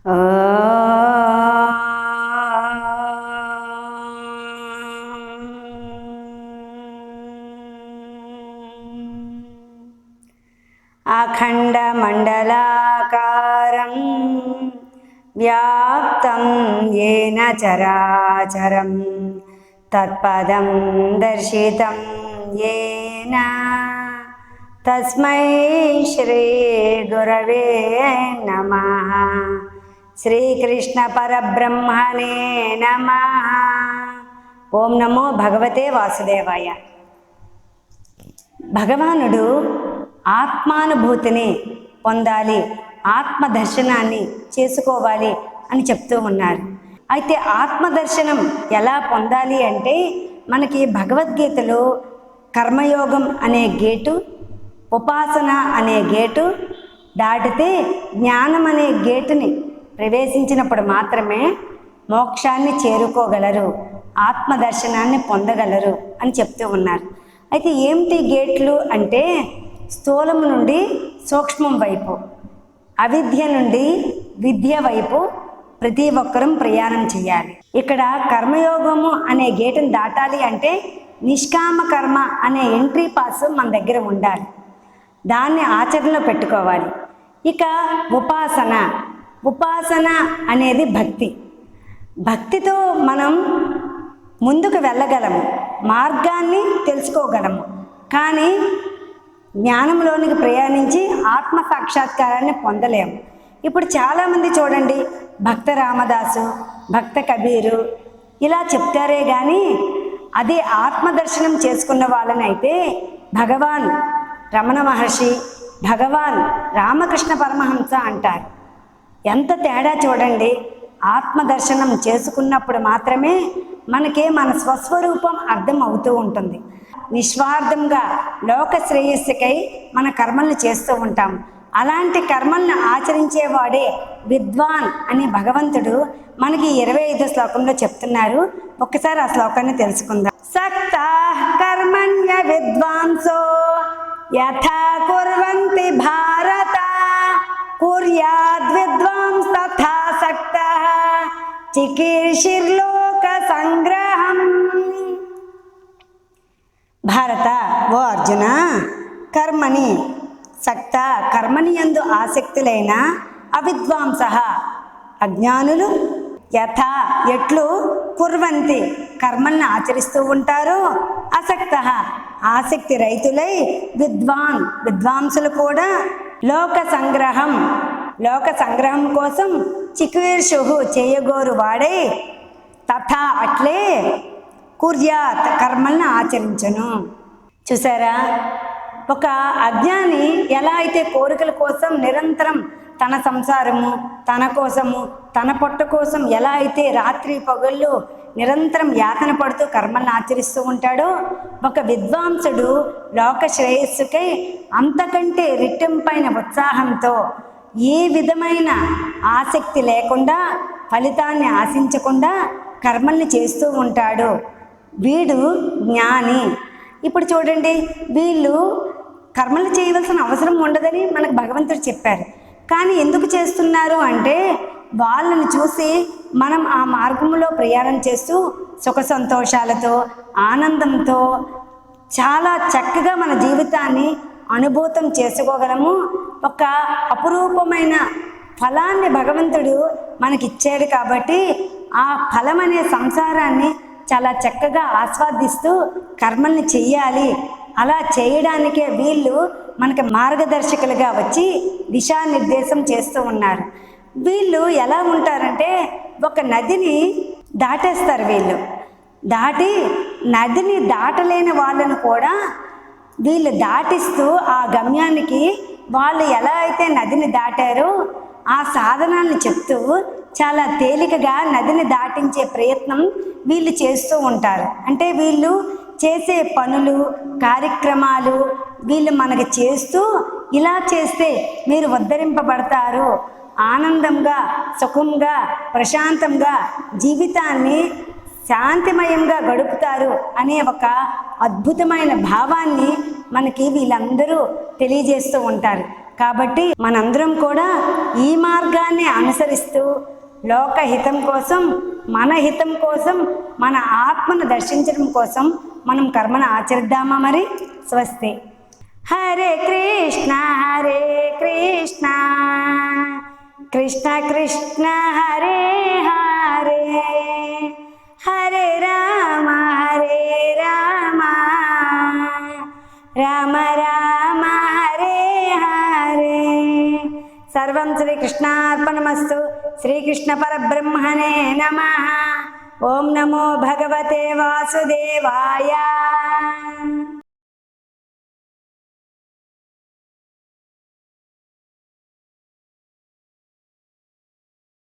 अखण्डमण्डलाकारं व्याप्तं येन चराचरं तत्पदं दर्शितं येन। तस्मै श्रीगुरवे नमः శ్రీకృష్ణ పరబ్రహ్మణే నమ. ఓం నమో భగవతే వాసుదేవాయ. భగవానుడు ఆత్మానుభూతిని పొందాలి ఆత్మ దర్శనాన్ని చేసుకోవాలి అని చెప్తూ ఉన్నారు. అయితే ఆత్మ దర్శనం ఎలా పొందాలి అంటే మనకి భగవద్గీతలో కర్మయోగం అనే గేటు ఉపాసన అనే గేటు దాటితే జ్ఞానం అనే గేటుని ప్రవేశించినప్పుడు మాత్రమే మోక్షాన్ని చేరుకోగలరు ఆత్మదర్శనాన్ని పొందగలరు అని చెప్తూ ఉన్నారు. అయితే ఏమిటి గేట్లు అంటే స్థూలము నుండి సూక్ష్మం వైపు అవిద్య నుండి విద్య వైపు ప్రతి ఒక్కరం ప్రయాణం చేయాలి. ఇక్కడ కర్మయోగము అనే గేటును దాటాలి అంటే నిష్కామ కర్మ అనే ఎంట్రీ పాస్ మన దగ్గర ఉండాలి. దాన్ని ఆచరణలో పెట్టుకోవాలి. ఇక ఉపాసన ఉపాసన అనేది భక్తి. భక్తితో మనం ముందుకు వెళ్ళగలము మార్గాన్ని తెలుసుకోగలము. కానీ జ్ఞానంలోనికి ప్రయాణించి ఆత్మ సాక్షాత్కారాన్ని పొందలేము. ఇప్పుడు చాలామంది చూడండి భక్త రామదాసు భక్త కబీరు ఇలా చెప్తారే కానీ అది ఆత్మదర్శనం చేసుకున్న వాళ్ళని అయితే భగవాన్ రమణ మహర్షి భగవాన్ రామకృష్ణ పరమహంస అంటారు. ఎంత తేడా చూడండి. ఆత్మదర్శనం చేసుకున్నప్పుడు మాత్రమే మనకి మన స్వస్వరూపం అర్థం అవుతూ ఉంటుంది. నిస్వార్థంగా లోక శ్రేయస్సుకై మన కర్మల్ని చేస్తూ ఉంటాం. అలాంటి కర్మల్ని ఆచరించేవాడే విద్వాన్ అని భగవంతుడు మనకి ఇరవై ఐదో శ్లోకంలో చెప్తున్నారు. ఒక్కసారి ఆ శ్లోకాన్ని తెలుసుకుందాం. సక్త కర్మణ్య విద్వాంసో యథా కుర్వంతి భా కుర్యాద్ విద్వాంస్ తథా సంగ్రహం భారత ఓ అర్జున కర్మని సక్త కర్మని ఎందు ఆసక్తులైన అవిద్వాంస అజ్ఞానులు యథ ఎట్లు కుర్వంతి కర్మల్ని ఆచరిస్తూ ఉంటారు అసక్త ఆసక్తి రైతులై విద్వాన్ విద్వాంసులు కూడా లోక సంగ్రహం లోక సంగ్రహం కోసం చికువీర్షు చేయగోరు వాడై తథా అట్లే కుర్యాత్ కర్మల్ని ఆచరించను. చూసారా? ఒక అజ్ఞాని ఎలా అయితే కోరికల కోసం నిరంతరం తన సంసారము తన కోసము తన పొట్ట కోసం ఎలా అయితే రాత్రి పగళ్ళు నిరంతరం యాతన పడుతూ కర్మల్ని ఆచరిస్తూ ఉంటాడో ఒక విద్వాంసుడు లోక శ్రేయస్సుకై అంతకంటే రిట్టెంపైన ఉత్సాహంతో ఏ విధమైన ఆసక్తి లేకుండా ఫలితాన్ని ఆశించకుండా కర్మల్ని చేస్తూ ఉంటాడు. వీడు జ్ఞాని. ఇప్పుడు చూడండి వీళ్ళు కర్మలు చేయవలసిన అవసరం ఉండదని మనకు భగవంతుడు చెప్పారు. కానీ ఎందుకు చేస్తున్నారు అంటే వాళ్ళని చూసి మనం ఆ మార్గంలో ప్రయాణం చేస్తూ సుఖ సంతోషాలతో ఆనందంతో చాలా చక్కగా మన జీవితాన్ని అనుభూతం చేసుకోగలము. ఒక అపురూపమైన ఫలాన్ని భగవంతుడు మనకిచ్చాడు కాబట్టి ఆ ఫలం అనే సంసారాన్ని చాలా చక్కగా ఆస్వాదిస్తూ కర్మల్ని చెయ్యాలి. అలా చేయడానికే వీళ్ళు మనకి మార్గదర్శకులుగా వచ్చి దిశానిర్దేశం చేస్తూ ఉన్నారు. వీళ్ళు ఎలా ఉంటారంటే ఒక నదిని దాటేస్తారు వీళ్ళు. దాటి నదిని దాటలేని వాళ్ళను కూడా వీళ్ళు దాటిస్తూ ఆ గమ్యానికి వాళ్ళు ఎలా అయితే నదిని దాటారో ఆ సాధనాలను చెప్తూ చాలా తేలికగా నదిని దాటించే ప్రయత్నం వీళ్ళు చేస్తూ ఉంటారు. అంటే వీళ్ళు చేసే పనులు కార్యక్రమాలు వీళ్ళు మనకి చేస్తూ ఇలా చేస్తే మీరు ఉద్ధరింపబడతారు. ఆనందంగా సుఖంగా ప్రశాంతంగా జీవితాన్ని శాంతిమయంగా గడుపుతారు అనే ఒక అద్భుతమైన భావాన్ని మనకి వీళ్ళందరూ తెలియజేస్తూ ఉంటారు. కాబట్టి మనందరం కూడా ఈ మార్గాన్ని అనుసరిస్తూ లోకహితం కోసం మన హితం కోసం మన ఆత్మను దర్శించడం కోసం మనం కర్మను ఆచరిద్దామా మరి? స్వస్తి. హరే కృష్ణ హరే కృష్ణ. కృష్ణ కృష్ణ హరే హరే. హరే రామ రామ హరే హరే. సర్వం శ్రీకృష్ణార్పణమస్తు. శ్రీకృష్ణ పరబ్రహ్మణే నమ. ఓం నమో భగవతే వాసుదేవాయ.